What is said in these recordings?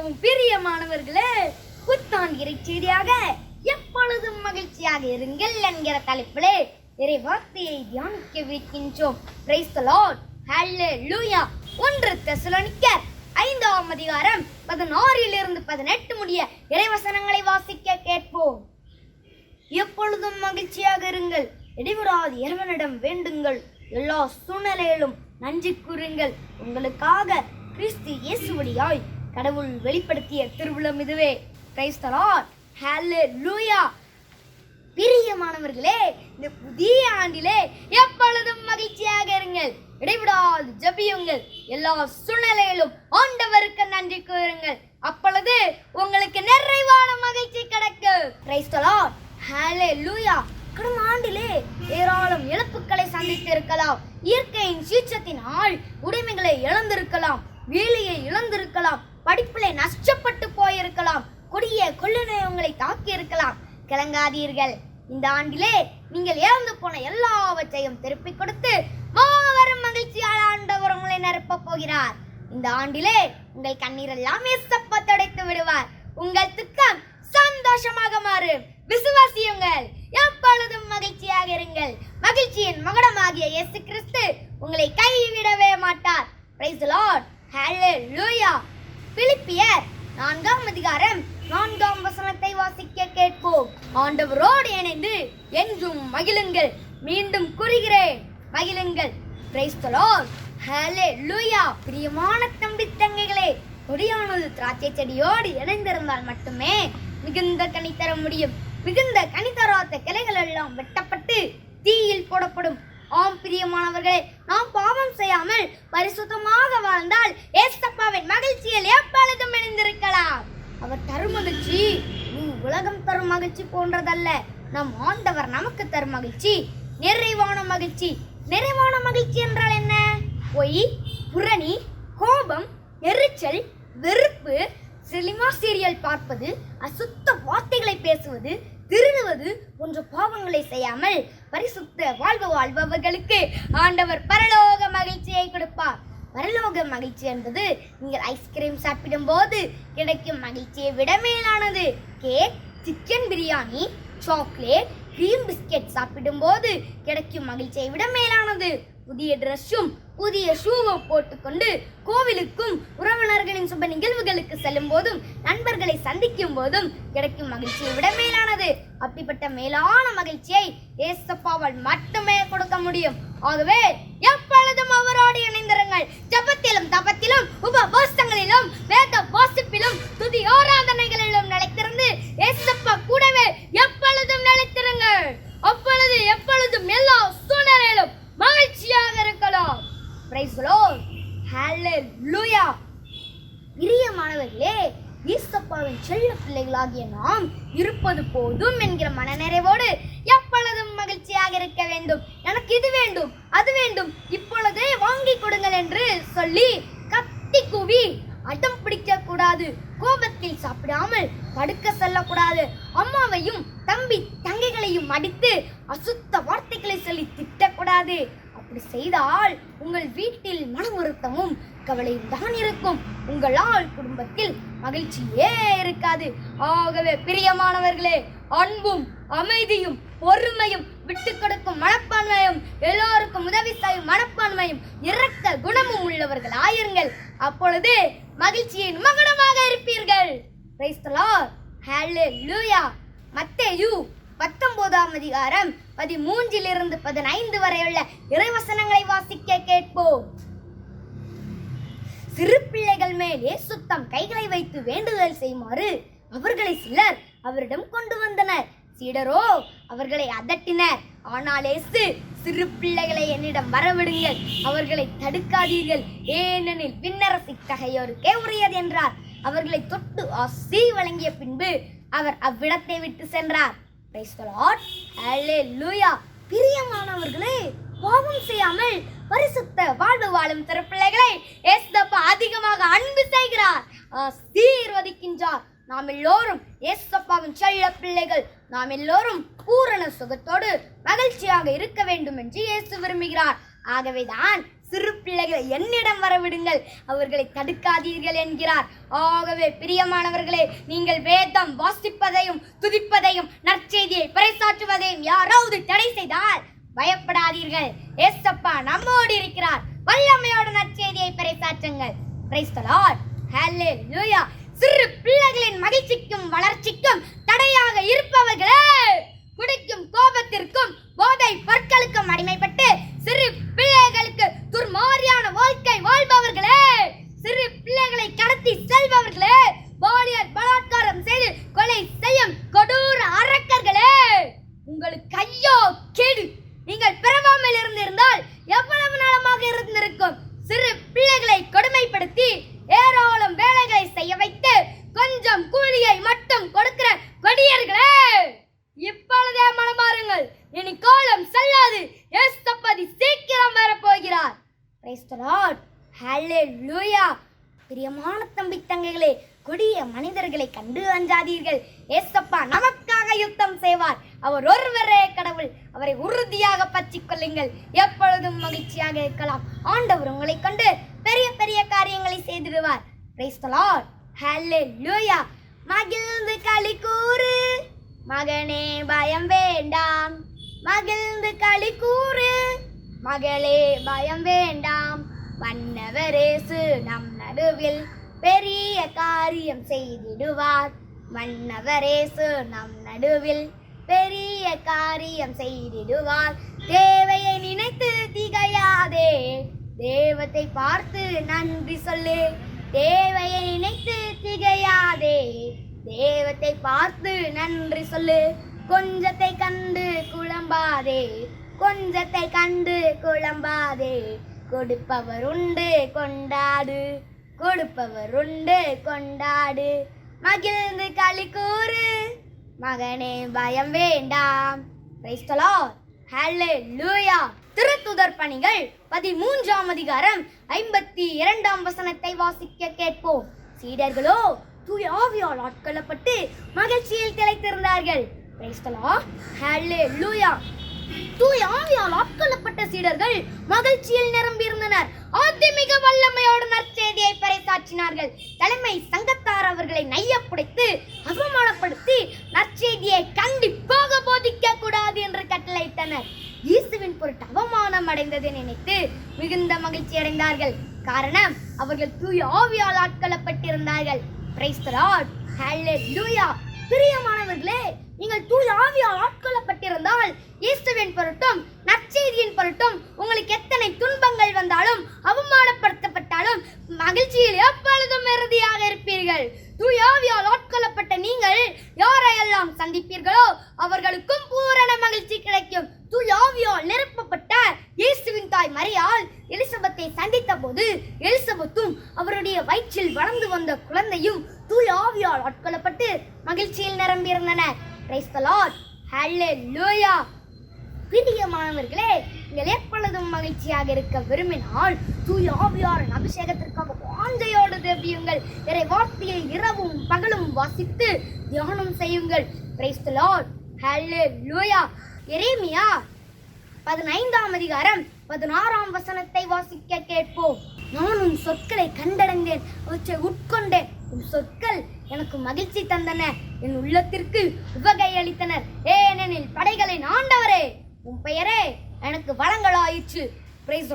மிகவும் பிரியமானவர்களே புத்தான் இறைச்செய்தியாக எப்பொழுதும் மகிழ்ச்சியாக இருங்கள் என்கிற தலைப்பிலே இறை வார்த்தையை தியானிக்கவிருக்கின்றோம். பிரைஸ் தி லார்ட் ஒன்று தெசலோனிக்க ஐந்தாம் அதிகாரம் பதினாறிலிருந்து பதினெட்டு முடிய இறைவசனங்களை வாசிக்க கேட்போம். எப்பொழுதும் மகிழ்ச்சியாக இருங்கள். இடைவிடாது இறைவனிடம் வேண்டுங்கள். எல்லா சூழ்நிலையிலும் நன்றி கூறுங்கள். உங்களுக்காக கிறிஸ்து இயேசுவடியாய் கடவுள் வெளிப்படுத்திய திருவிழம் இதுவே. பிரைஸ் தி லூயா பிரியமானவர்களே இந்த புதிய ஆண்டிலே எப்பொழுதும் மகிழ்ச்சியாக இருங்கள். இடைவிடாது ஜெபியுங்கள். எல்லா சூழ்நிலையிலும் ஆண்டவருக்கு நன்றி கூறுங்கள். அப்பொழுது உங்களுக்கு நிறைவான மகிழ்ச்சி கிடைக்கும். பிரைஸ் தி லூயா கடந்த ஆண்டிலே ஏராளம் இழப்புகளை சந்தித்து இருக்கலாம் இயற்கையின் சீற்றத்தினால் உடைமைகளை இழந்திருக்கலாம். வேலையை இழந்திருக்கலாம். படிப்பிலே நஷ்டப்பட்டு போயிருக்கலாம். கொடிய கொள்ளுநோய் உங்களை தாக்கி இருக்கலாம் கிளங்காதீர்கள். இந்த ஆண்டிலே நீங்கள் இழந்து போன எல்லாவற்றையும் திருப்பிக் கொடுத்து மாபெரும் மகிழ்ச்சியால் ஆண்டவர் உங்களை நிரப்பப் போகிறார். இந்த ஆண்டிலே உங்கள் கண்ணீர் எல்லாமே சப்ப துடைத்து விடுவார். உங்கள் துக்கம் சந்தோஷமாக மாறும் விசுவாசியுங்கள் எப்பொழுதும் மகிழ்ச்சியாக இருங்கள் மகிழ்ச்சியின் மகுடமாகிய இயேசு கிறிஸ்து உங்களை கைவிடவே மாட்டார் பிரைஸ் லார்ட் ஹalleluya பிலிப்பியர் நான்காம் அதிகாரம் நான்காம் வசனத்தை வாசிக்க கேட்போம் ஆண்டவரோடு இணைந்து என்றும் மகிழுங்கள் மீண்டும் கூறுகிறேன் மகிழுங்கள் பிரைஸ் தி லார்ட் ஹalleluya பிரியமான தம்பி தங்கைகளே கொடியானது திராட்சை செடியோடு இணைந்திருந்தால் மட்டுமே மிகுந்த கனி தர முடியும். மிகுந்த கனி தராத கிளைகள் எல்லாம் வெட்டப்பட்டு தீயில் போடப்படும். ஆம் பிரியமானவர்களே நாம் பாவம் செய்யாமல் பரிசுத்தமாக வாழ்ந்தால் ஏசப்பாவின் மகிழ்ச்சியில் எப்பொழுதும் இணைந்திருக்கலாம். அவர் தரும் மகிழ்ச்சி உலகம் தரும் மகிழ்ச்சி போன்றதல்ல. நம் ஆண்டவர் நமக்கு தரும் மகிழ்ச்சி நிறைவான மகிழ்ச்சி. நிறைவான மகிழ்ச்சி என்றால் என்ன? பொய் புரணி கோபம் எரிச்சல் வெறுப்பு சினிமா சீரியல் பார்ப்பது அசுத்த வார்த்தைகளை பேசுவது திருடுவது போன்ற பாவங்களை செய்யாமல் பரிசுத்த வாழ்வு வாழ்பவர்களுக்கு ஆண்டவர் பரலோக மகிழ்ச்சியை கொடுப்பார். பரலோக மகிழ்ச்சி என்பது நீங்கள் ஐஸ்கிரீம் சாப்பிடும் போது கிடைக்கும் மகிழ்ச்சியை விட மேலானது. Cake chicken biryani chocolate cream biscuit சாப்பிடும்போது கிடைக்கும் மகிழ்ச்சியை விட மேலானது. புதிய ட்ரெஸ்ஸும் புதிய ஷூவும் போட்டுக்கொண்டு கோவிலுக்கும் உறவினர்களின் சுப நிகழ்வுகளுக்கு செல்லும் போதும் நண்பர்களை சந்திக்கும் போதும் கிடைக்கும் மகிழ்ச்சியை விட மேலானது. அப்படிப்பட்ட மேலான மகிழ்ச்சியை ஏசப்பாவால் மட்டுமே கொடுக்க முடியும். ஆகவே எப்பொழுதும் அவரோடு இணைந்திருங்கள். ஜபத்திலும் தபத்திலும் உபவாசங்களிலும் வேத வாசிப்பிலும் துதி ஆராதனைகளிலும் நிலைத்திருந்து ஏசப்பா கூடவே எப்பொழுதும் நிலைத்திருங்கள் அப்பொழுது எப்பொழுதும் எல்லா சூழ்நிலையிலும் மகிழ்ச்சியாக இருக்கலாம் பிரைஸ் லார்ட் ஹalleluya பிரியமானவர்களே ஈசப்பாவின் செல்ல பிள்ளைகளாகிய நாம் இருப்பது போதும் என்கிற மனநிறைவோடு எப்பொழுதும் மகிழ்ச்சியாக இருக்க வேண்டும். எனக்கு இது வேண்டும் அது வேண்டும். இப்பொழுதே வாங்கி கொடுங்கள் என்று சொல்லி கத்தி கூவி அடம் பிடிக்க கூடாது. கோபத்தில் சாப்பிடாமல் படுக்க செல்லக்கூடாது. அம்மாவையும் தம்பி தங்கைகளையும் அடித்து அசுத்த வார்த்தைகளை சொல்லி திட்டக்கூடாது. அப்படி செய்தால் உங்கள் வீட்டில் மன வருத்தமும் கவலையும் தான் இருக்கும். உங்களால் குடும்பத்தில் மகிழ்ச்சியே இருக்காது. ஆகவே பிரியமானவர்களே அன்பும் அமைதியும் பொறுமையும் விட்டு கொடுக்கும் மனப்பான்மையும் எல்லோருக்கும் உதவி செய்யும் மனப்பான்மையும் இரக்க குணமும் உள்ளவர்கள் ஆயிருங்கள் அப்பொழுது மகிழ்ச்சியின் மகுடமாக இருப்பீர்கள். Praise the Lord. மத்தேயு பத்தொன்பதாம் அதிகாரம் பதிமூன்றிலிருந்து பதினைந்து வரையுள்ள இறைவசனங்களை வாசிக்க கேட்போம். சிறு பிள்ளைகள் மேலே சுத்தம் கைகளை வைத்து வேண்டுதல் செய்யுமாறு அவர்களை சிலர் அவரிடம் கொண்டு வந்தனர். சீடரோ அவர்களை அதட்டினர். ஆனால் இயேசு சிறு பிள்ளைகளை என்னிடம் வரவிடுங்கள். அவர்களை தடுக்காதீர்கள். ஏனெனில் விண்ணரசி தகையோருக்கே உரியது என்றார். அவர்களை தொட்டு ஆசி வழங்கிய பின்பு அவர் அவ்விடத்தை விட்டு சென்றார். பிரியமானவர்களே பாவம் செய்யாமல் பரிசுத்த வாழ்வு வாழும் திருப்பிள்ளைகளை ஏசப்பா அதிகமாக அன்பு செய்கிறார். ஆசீர்வதிக்கின்றார். நாம் எல்லோரும் ஏசப்பாவின் செல்ல பிள்ளைகள். நாம் எல்லோரும் பூரண சுகத்தோடு மகிழ்ச்சியாக இருக்க வேண்டும் என்று இயேசு விரும்புகிறார். ஆகவேதான் சிறு பிள்ளைகளை என்னிடம் வரவிடுங்கள். அவர்களை தடுக்காதீர்கள் என்கிறார். ஆகவே பிரியமானவர்களே நீங்கள் வேதம் வாசிப்பதையும் துதிப்பதையும் நற்செய்தியை பறைசாற்றுவதையும் யாராவது தடை செய்தால் பயப்படாதீர்கள். ஏசப்பா நம்மோடு இருக்கிறார். வல்லமையோடு நற்செய்தியை பறைசாற்றுங்கள். பிரைஸ் தி லார்ட் சிறு பிள்ளைகளின் மகிழ்ச்சிக்கும் வளர்ச்சிக்கும் தடையாக இருப்பவர்களே குடிக்கும் கோபத்திற்கும் போதை பொருட்களுக்கும் அடிமைப்பட்டு சிறு பிள்ளைகளுக்கு துர்மாரியான வாழ்க்கை வாழ்பவர்களே சிறு பிள்ளைகளை கடத்தி செல்பவர்களே பாலியல் பலாத்காரம் செய்து கொலை செய்யும் கொடூர அரக்கர்களே உங்களுக்கு ஐயோ கேடு. நீங்கள் பிற தங்கைகளே கொடிய மனிதர்களை கண்டு அஞ்சாதீர்கள். ஏசப்பா நமக்காக யுத்தம் செய்வார். அவர் ஒருவரே கடவுள். அவரை உறுதியாக பற்றி கொள்ளுங்கள். எப்பொழுதும் மகிழ்ச்சியாக இருக்கலாம். ஆண்டவர் உங்களை கொண்டு பெரிய பெரிய காரியங்களை செய்திடுவார். பிரைஸ் தி லார்ட் மகிழ்ந்து களி கூறு. மகனே பயம் வேண்டாம். மகிழ்ந்து களி கூறு. மகளே பயம் வேண்டாம். வண்ணவரேசு நம் நடுவில். பெரிய காரியம் செய்திடுவார். மன்னவரேசு நம் நடுவில் பெரிய காரியம் செய்திடுவார். தேவையை நினைத்து திகையாதே. தேவத்தை பார்த்து நன்றி சொல்லு. தேவையை நினைத்து திகையாதே. தேவத்தை பார்த்து நன்றி சொல்லு. கொஞ்சத்தை கண்டு குழம்பாதே. கொஞ்சத்தை கண்டு குழம்பாதே. கொடுப்பவர் உண்டு கொண்டாடு. கொடுப்பவர் உண்டு கொண்டாடு. மகிழ்ந்து களி கூறு. மகனே பயம் வேண்டாம். Praise திருத்துதர் பணிகள் பதிமூன்றாம் அதிகாரம் ஐம்பத்தி இரண்டாம் வசனத்தை வாசிக்க கேட்போம். சீடர்களோ தூய ஆவியால் ஆட்கொள்ளப்பட்டு மகிழ்ச்சியில் திளைத்திருந்தார்கள். Praise தூய ஆவியால் ஆட்கொள்ளப்பட்ட சீடர்கள் மகிழ்ச்சியில் நிரம்பியிருந்தனர். ஆத்திமிக வல்லமையோடு நற்செய்தியை பறைசாற்றினார்கள். தலைமை சங்கத்தார் அவர்களை நையப்புடைத்து அவமானப்படுத்தி நற்செய்தியை கண்டிப்பாக போதிக்க கூடாது என்று கட்டளையிட்டனர். இயேசுவின் பொருட்டு அவமானம் அடைந்ததை நினைத்து மிகுந்த மகிழ்ச்சி அடைந்தார்கள். காரணம் அவர்கள் தூய ஆவியால் ஆட்கொள்ளப்பட்டிருந்தார்கள். பிரைஸ் தி லூயா ஹalleluya பிரியமானவர்களே நீங்கள் தூய ஆவியால் ஆட்கொள்ளப்பட்டிருந்தால் இயேசுவின் பொருட்டும் நற்செய்தியின் பொருட்டும் உங்களுக்கு எத்தனை துன்பங்கள் வந்தாலும் அவமானப்படுத்தப்பட்டாலும் மகிழ்ச்சியில் எப்பொழுதும் இறுதியாக இருப்பீர்கள். தூயாவியால் ஆட்கொள்ளப்பட்ட நீங்கள் யாரையெல்லாம் சந்திப்பீர்களோ அவர்களுக்கும் பூரண மகிழ்ச்சி கிடைக்கும். தூயாவியால் நிரப்பப்பட்ட இயேசுவின் தாய் மரியாள் எலிசபத்தை சந்தித்த போது எலிசபத்தும் அவருடைய வயிற்றில் வளர்ந்து வந்த குழந்தையும் தூய் ஆவியால் ஆட்கொள்ளப்பட்டு மகிழ்ச்சியில் நிரம்பியிருந்தன. பிரைஸ் தி லார்ட் ஹalleluya பிரியமானவர்களே நீங்கள் எப்பொழுதும் மகிழ்ச்சியாக இருக்க விரும்பினால் தூய ஆவியாரின் அபிஷேகத்திற்காக வாஞ்சையோடு தேவியுங்கள். இறை வார்த்தையை இரவும் பகலும் வாசித்து தியானம் செய்யுங்கள். பிரைஸ் தி லூயா எரேமியா பதினைந்தாம் அதிகாரம் பதினாறாம் வசனத்தை வாசிக்க கேட்போம். நான் உன் சொற்களை கண்டடைந்தேன் அவற்றை உட்கொண்டேன். உன் சொற்கள் எனக்கு மகிழ்ச்சி தந்தன. என் உள்ளத்திற்கு உபகை அளித்தனர். ஏனெனில் படைகளின் ஆண்டவரே. உன் பெயரே எனக்கு வளங்களாயிற்று பிரைஸ்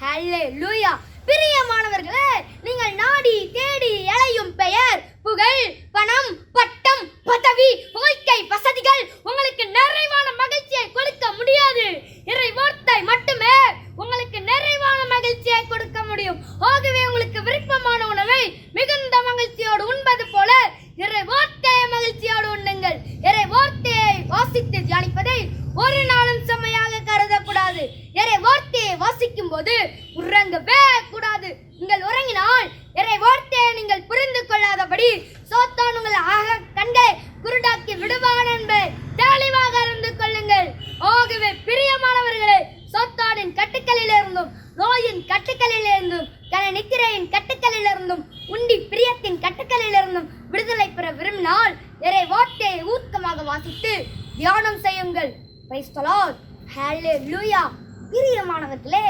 ஹல்லே லூயா பிரியமானவர்களே நீங்கள் நாடி தேடி எழையும் பெயர் புகழ் பணம் பட்டம் பதவி வாழ்க்கை வசதிகள் உங்களுக்கு நிறைவான மகிழ்ச்சியை கொடுக்க முடியாது. இறை வார்த்தை மட்டுமே உங்களுக்கு நிறைவான மகிழ்ச்சியை கொடுக்க முடியும் ஆகவே உங்களுக்கு விருப்பமான உணவை மிகுந்த மகிழ்ச்சியோடு உண்பது போல இறை வார்த்தையை மகிழ்ச்சியோடு உண்ணுங்கள் இறை வார்த்தையை வாசித்து தியானிப்பதை ஒரு நாளும் செம்மையாக கருதக்கூடாது இறை வார்த்தையை வாசிக்கும் போது உறங்கவே கூடாது நீங்கள் உறங்கினால் இறை வார்த்தையை நீங்கள் புரிந்து கொள்ளாதபடி சோத்தான் உங்கள் ஆக கண்களை குருடாக்கி விடுவான் என்பதை தெளிவாக அறிந்து கொள்ளுங்கள் ஆகவே பிரியமானவர்களே சோத்தானின் கட்டுக்களிலிருந்தும் நோயின் கட்டுக்களிலிருந்தும் கன நித்திரையின் கட்டுக்களிலிருந்தும் உண்டி பிரியத்தின் கட்டுக்களிலிருந்தும் விடுதலை பெற விரும்பினால் இறை வார்த்தையை ஊக்கமாக வாசித்து தியானம் செய்யுங்கள் Praise the Lord. Hallelujah. பிரியமானவர்களே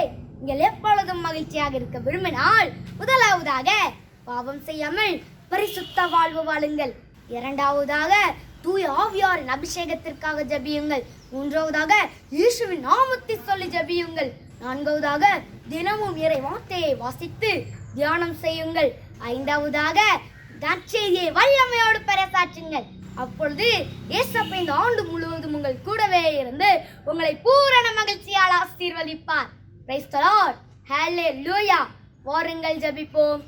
நீங்கள் மகிழ்ச்சியாக இருக்க விரும்பினால் முதலாவதாக பாவம் செய்யாமல் பரிசுத்த வாழ்வு வாழுங்கள். இரண்டாவதாக தூய ஆவியாரின் அபிஷேகத்திற்காக ஜெபியுங்கள். மூன்றாவதாக இயேசுவின் நாமத்தை சொல்லி ஜெபியுங்கள். நான்காவதாக தினமும் இறை வார்த்தையை வாசித்து தியானம் செய்யுங்கள். ஐந்தாவதாக நற்செய்தியை வல்லமையோடு பெறசாற்றுங்கள். அப்பொழுது ஏசப்ப இந்த ஆண்டு முழுவதும் உங்கள் கூடவே இருந்து உங்களை பூரண மகிழ்ச்சியால் ஆசீர்வதிப்பார். பிரைஸ் தி லூயா வாருங்கள் ஜபிப்போம்.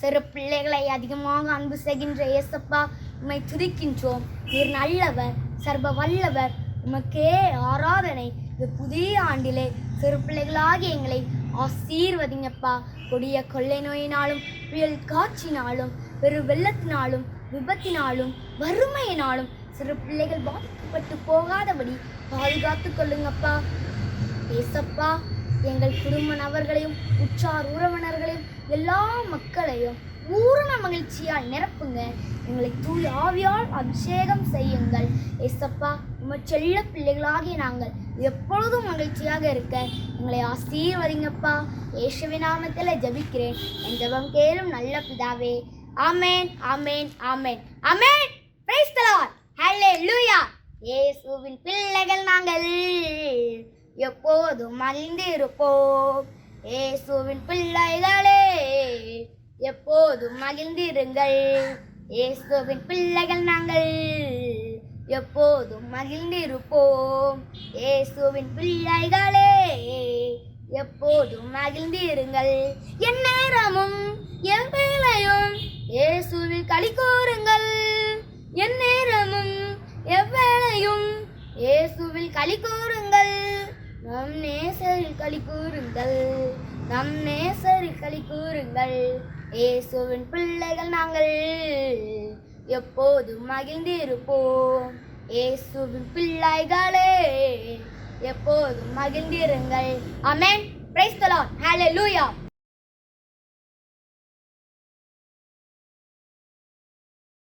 சிறு பிள்ளைகளை அதிகமாக அன்பு செய்கின்ற ஏசப்பா உம்மை துதிக்கின்றோம். நீர் நல்லவர் சர்வ வல்லவர் உமக்கே ஆராதனை. இந்த புதிய ஆண்டிலே சிறு பிள்ளைகளாகி எங்களை ஆசீர்வதிங்கப்பா. கொடிய கொள்ளை நோயினாலும் புயல் காற்றினாலும் பெரு வெள்ளத்தினாலும் விபத்தினாலும் வறுமையினாலும் சிறு பிள்ளைகள் பாதிக்கப்பட்டு போகாதபடி பாதுகாத்து கொள்ளுங்கப்பா. ஏசப்பா எங்கள் குடும்ப நபர்களையும் உற்றார் உறவினர்களையும் எல்லா மக்களையும் பூரண மகிழ்ச்சியால் நிரப்புங்க. எங்களை தூய் ஆவியால் அபிஷேகம் செய்யுங்கள். ஏசப்பா உம செல்ல பிள்ளைகளாகிய நாங்கள் எப்பொழுதும் மகிழ்ச்சியாக இருக்க எங்களை ஆசீர்வதிங்கப்பா. இயேசுவின் நாமத்தில் ஜெபிக்கிறேன். என் ஜபம் கேளும் நல்ல பிதாவே. ஆமென் ஆமென் ஆமென். ஆமென்! பிரைஸ் தி லார்ட் லூயா இயேசுவின் பிள்ளைகள் நாங்கள். எப்போதும் மகிழ்ந்திருப்போம். ஏசுவின் பிள்ளைகளே எப்போதும் மகிழ்ந்திருங்கள். இயேசுவின் பிள்ளைகள் நாங்கள் எப்போதும் மகிழ்ந்திருப்போம். ஏசுவின் பிள்ளைகளே எப்போதும் மகிழ்ந்திருங்கள். எந்நேரமும் எவ்வேளையும் ஏசுவில் களி கூறுங்கள் எந்நேரமும் எவ்வேளையும் இயேசுவில் களி கூறுங்கள் நம் நேசரில் களி கூறுங்கள் நம் நேசரில் களி கூறுங்கள். இயேசுவின் பிள்ளைகள் நாங்கள் எப்போதும் மகிழ்ந்திருப்போம். இயேசுவின் பிள்ளைகளே எப்போதும் மகிழ்ந்திருங்கள். அமேன் பிரைஸ் தி லார்ட் ஹalleluya